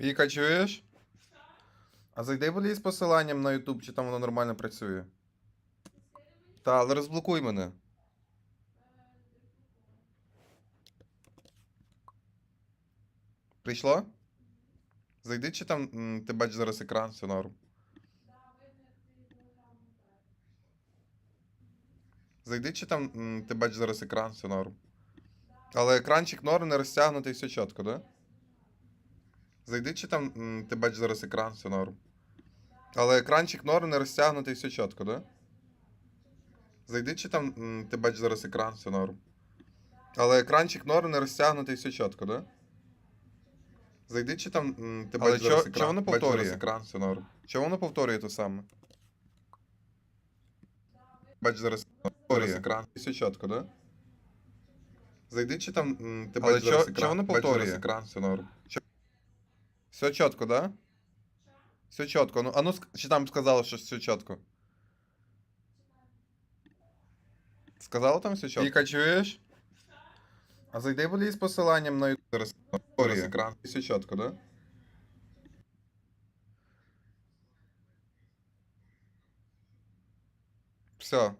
Віка, чуєш? А зайди, будь з посиланням на YouTube, чи там воно нормально працює. Та, але розблокуй мене. Прийшло? Зайди, чи там ти бачиш зараз екран, все норм. Зайди, чи там ти бачиш зараз екран, все норм. Але екранчик норм, не розтягнутий, все чітко, да? Зайди, чи там м, ти бачиш зараз екран, все норм. Але екранчик норм, не розтягнутий, все чітко, да? Зайди, чи там м, ти бачиш зараз екран, все норм. Але екранчик норм, не розтягнутий, все чітко, да? Зайди, чи там м, ти Але бачиш зараз екран. чо воно бачиш повторює? зараз екран, все норм. Чого воно повторює то саме? Бачиш зараз, зараз екран, все чітко, да? Зайди, чи там м, ти Але бачиш чо- зараз чо екран. воно бачиш зараз повторює? екран, все норм. Чо- Все чітко, да? Все чітко. Ну, а ну, чи там сказало, що все чітко? Сказала там все чітко? Віка, чуєш? А зайди, будь з посиланням на зараз екран. Все чітко, да? Все.